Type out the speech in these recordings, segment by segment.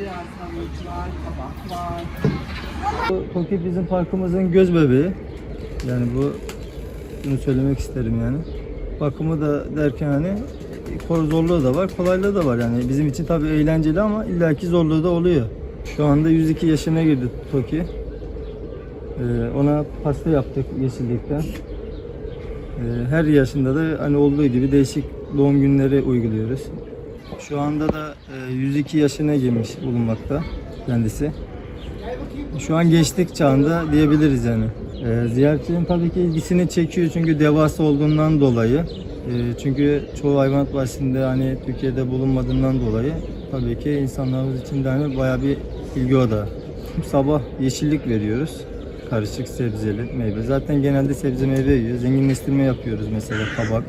beyaz havuç var, kabak var. Bu Toki bizim parkımızın göz bebeği. Yani bu bunu söylemek isterim yani. Bakımı da derken hani zorluğu da var, kolaylığı da var yani. Bizim için tabii eğlenceli ama illaki zorluğu da oluyor. Şu anda 102 yaşına girdi Toki. Ee, ona pasta yaptık yeşillikten. Ee, her yaşında da hani olduğu gibi değişik doğum günleri uyguluyoruz. Şu anda da e, 102 yaşına girmiş bulunmakta kendisi. Şu an gençlik çağında diyebiliriz yani. Ee, ziyaretçinin tabii ki ilgisini çekiyor çünkü devasa olduğundan dolayı. Ee, çünkü çoğu hayvanat bahçesinde hani Türkiye'de bulunmadığından dolayı tabii ki insanlarımız için de hani bayağı bir ilgi odağı. Sabah yeşillik veriyoruz. Karışık sebzeli meyve. Zaten genelde sebze meyve yiyor. Zenginleştirme yapıyoruz mesela kabak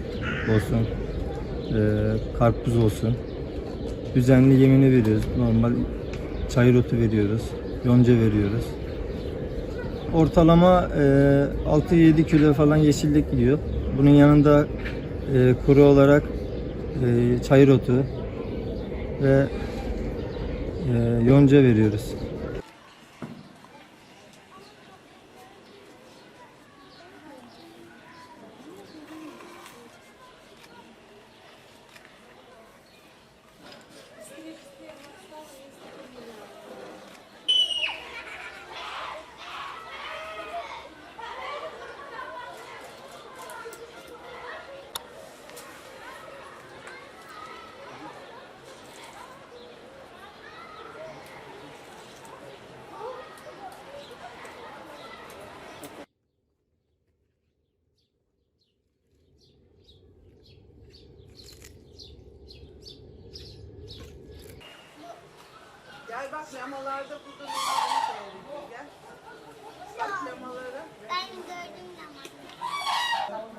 olsun, e, karpuz olsun. Düzenli yemini veriyoruz. Normal çayır otu veriyoruz. Yonca veriyoruz. Ortalama e, 6-7 kilo falan yeşillik yiyor. Bunun yanında e, kuru olarak e, çayır otu ve e, yonca veriyoruz. Gel bak lamalarda burada seyredin. Gel. Bak lamaları. Ben gördüm ama. Tamam.